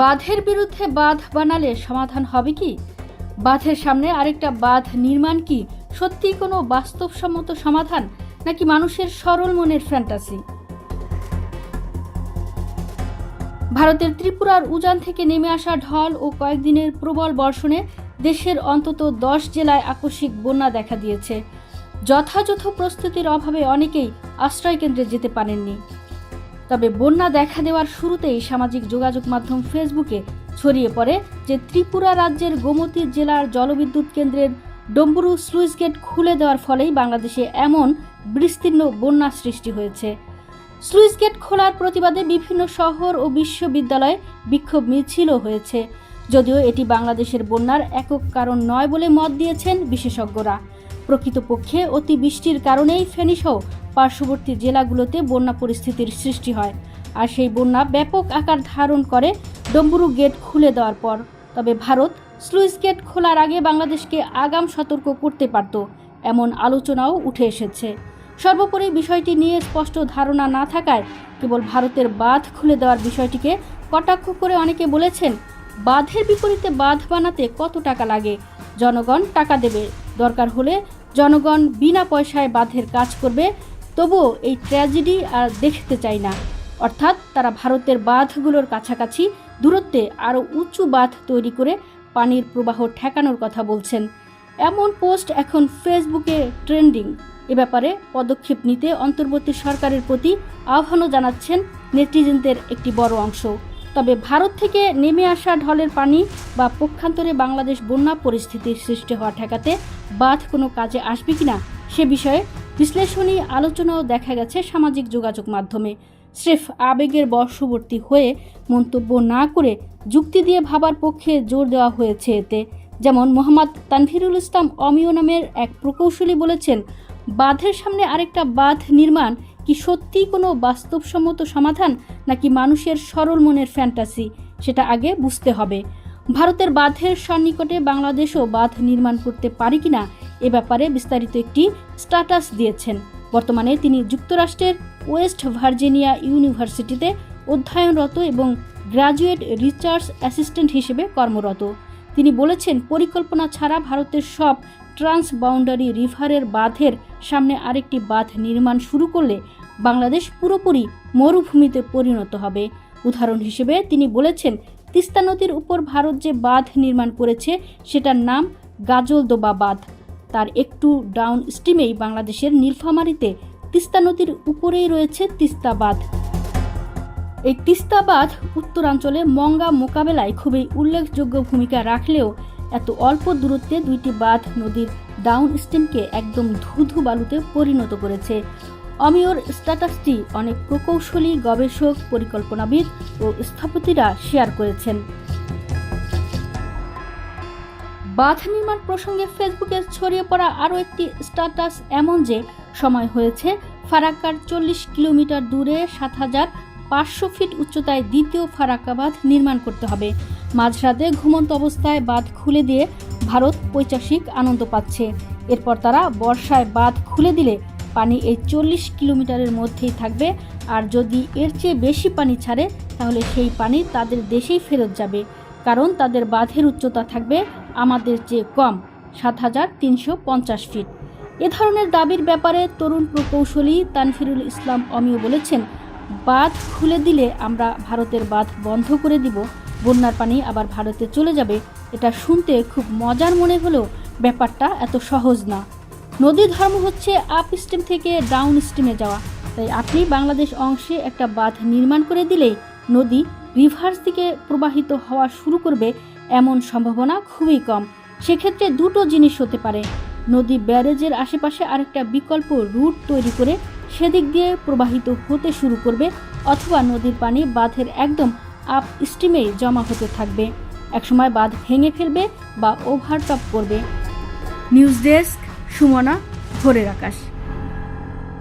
বাঁধের বিরুদ্ধে বাঁধ বানালে সমাধান হবে কি? বাঁধের সামনে আরেকটা বাঁধ নির্মাণ কি? সত্যিই কোনো বাস্তবসম্মত সমাধান, নাকি মানুষের সরল মনের ফ্যান্টাসি ভারতের ত্রিপুরার উজান থেকে নেমে আসা ঢল ও কয়েকদিনের প্রবল বর্ষণে দেশের অন্তত দশ জেলায় আকস্মিক বন্যা দেখা দিয়েছে। যথাযথ প্রস্তুতির অভাবে অনেকেই আশ্রয়কেন্দ্রে যেতে পারেননি। তবে বন্যা দেখা দেওয়ার শুরুতেই সামাজিক যোগাযোগ মাধ্যম ফেসবুকে ছড়িয়ে পড়ে যে ত্রিপুরা রাজ্যের গোমতী জেলার জলবিদ্যুৎ কেন্দ্রের ডম্বুরু স্লুইস গেট খুলে দেওয়ার ফলেই বাংলাদেশে এমন বিস্তীর্ণ বন্যা সৃষ্টি হয়েছে। স্লুইস গেট খোলার প্রতিবাদে বিভিন্ন শহর ও বিশ্ববিদ্যালয়ে বিক্ষোভ মিছিলও হয়েছে। যদিও এটি বাংলাদেশের বন্যার একক কারণ নয় বলে মত দিয়েছেন বিশেষজ্ঞরা। প্রকৃতপক্ষে অতিবৃষ্টির কারণেই ফেনীসহ পার্শ্ববর্তী জেলাগুলোতে বন্যা পরিস্থিতির সৃষ্টি হয়। আর সেই বন্যা ব্যাপক আকার ধারণ করে ডম্বুরু গেট খুলে দেওয়ার পর। তবে ভারত স্লুইস গেট খোলার আগে বাংলাদেশকে আগাম সতর্ক করতে পারত, এমন আলোচনাও উঠে এসেছে। সর্বোপরি বিষয়টি নিয়ে স্পষ্ট ধারণা না থাকায় কেবল ভারতের বাঁধ খুলে দেওয়ার বিষয়টিকে কটাক্ষ করে অনেকে বলেছেন, বাঁধের বিপরীতে বাঁধ বানাতে কত টাকা লাগে? জনগণ টাকা দেবে। দরকার হলে জনগণ বিনা পয়সায় বাঁধের কাজ করবে তবুও এই ট্র্যাজেডি আর দেখতে চাই না। অর্থাৎ তারা ভারতের বাঁধগুলোর কাছাকাছি দূরত্বে আরও উঁচু বাঁধ তৈরি করে পানির প্রবাহ ঠেকানোর কথা বলছেন। এমন পোস্ট এখন ফেসবুকে ট্রেন্ডিং। এ ব্যাপারে পদক্ষেপ নিতে অন্তর্বর্তী সরকারের প্রতি আহ্বানও জানাচ্ছেন নেটিজেনদের একটি বড় অংশ। তবে ভারত থেকে নেমে আসা ঢলের পানি বা পক্ষান্তরে বাংলাদেশ বন্যা পরিস্থিতির সৃষ্টি হওয়া ঠেকাতে বাঁধ কোনো কাজে আসবে কিনা সে বিষয়ে বিশ্লেষণী আলোচনাও দেখা গেছে সামাজিক যোগাযোগ মাধ্যমে। স্রেফ আবেগের বর্ষবর্তী হয়ে মন্তব্য না করে যুক্তি দিয়ে ভাবার পক্ষে জোর দেওয়া হয়েছে এতে। যেমন মোহাম্মদ তানভিরুল ইসলাম অমিয় নামের এক প্রকৌশলী বলেছেন, বাঁধের সামনে আরেকটা বাঁধ নির্মাণ কি সত্যিই কোনো বাস্তবসম্মত সমাধান, নাকি মানুষের সরল মনের ফ্যান্টাসি, সেটা আগে বুঝতে হবে। ভারতের বাঁধের সন্নিকটে বাংলাদেশও বাঁধ নির্মাণ করতে পারে কিনা এ ব্যাপারে বিস্তারিত একটি স্ট্যাটাস দিয়েছেন। বর্তমানে তিনি যুক্তরাষ্ট্রের ওয়েস্ট ভার্জিনিয়া ইউনিভার্সিটিতে অধ্যয়নরত এবং গ্র্যাজুয়েট রিসার্চ অ্যাসিস্ট্যান্ট হিসেবে কর্মরত। তিনি বলেছেন, পরিকল্পনা ছাড়া ভারতের সব ট্রান্স বাউন্ডারি রিভারের বাঁধের সামনে আরেকটি বাঁধ নির্মাণ শুরু করলে বাংলাদেশ পুরোপুরি মরুভূমিতে পরিণত হবে। উদাহরণ হিসেবে তিনি বলেছেন, তিস্তা নদীর উপর ভারত যে বাঁধ নির্মাণ করেছে, সেটার নাম গাজলদোবা বাঁধ। তার একটু ডাউন স্ট্রিমেই বাংলাদেশের নীলফামারীতে তিস্তা নদীর উপরেই রয়েছে তিস্তা বাঁধ এই তিস্তা বাঁধ উত্তরাঞ্চলে মঙ্গা মোকাবেলায় খুবই উল্লেখযোগ্য ভূমিকা রাখলেও এত অল্প দূরত্বে দুইটি বাঁধ নদীর ডাউন স্ট্রিমকে একদম ধুধু বালুতে পরিণত করেছে। অমিয়র স্ট্যাটাসটি অনেক প্রকৌশলী, গবেষক, পরিকল্পনাবিদ ও স্থপতিরা শেয়ার করেছেন। বাঁধ নির্মাণ প্রসঙ্গে ফেসবুকে ছড়িয়ে পড়া আরও একটি স্ট্যাটাস এমন যে, সময় হয়েছে ফারাক্কার চল্লিশ কিলোমিটার দূরে সাত হাজার পাঁচশো ফিট উচ্চতায় দ্বিতীয় ফারাক্কা বাঁধ নির্মাণ করতে হবে। মাঝরাতে ঘুমন্ত অবস্থায় বাঁধ খুলে দিয়ে ভারত পৈচাসিক আনন্দ পাচ্ছে। এরপর তারা বর্ষায় বাঁধ খুলে দিলে পানি এই চল্লিশ কিলোমিটারের মধ্যেই থাকবে। আর যদি এর চেয়ে বেশি পানি ছাড়ে, তাহলে সেই পানি তাদের দেশেই ফেরত যাবে। কারণ তাদের বাঁধের উচ্চতা থাকবে আমাদের চেয়ে কম, সাত হাজার তিনশো পঞ্চাশ ফিট। এ ধরনের দাবির ব্যাপারে তরুণ প্রকৌশলী তানফিরুল ইসলাম অমিয় বলেছেন, বাঁধ খুলে দিলে আমরা ভারতের বাঁধ বন্ধ করে দিব, বন্যার পানি আবার ভারতে চলে যাবে, এটা শুনতে খুব মজার মনে হলেও ব্যাপারটা এত সহজ না। নদী ধর্ম হচ্ছে আপ স্ট্রিম থেকে ডাউন স্ট্রিমে যাওয়া, তাই আপনি বাংলাদেশ অংশে একটা বাঁধ নির্মাণ করে দিলেই নদী রিভার্স দিকে প্রবাহিত হওয়া শুরু করবে এমন সম্ভাবনা খুবই কম। সেক্ষেত্রে দুটো জিনিস হতে পারে। নদী ব্যারেজের আশেপাশে আরেকটা বিকল্প রুট তৈরি করে সেদিক দিয়ে প্রবাহিত হতে শুরু করবে অথবা নদীর পানি বাঁধের একদম আপ স্ট্রিমেই জমা হতে থাকবে। একসময় বাঁধ ভেঙে ফেলবে বা ওভারটপ করবে। নিউজ ডেস্ক, সুমনা, ভোরের আকাশ।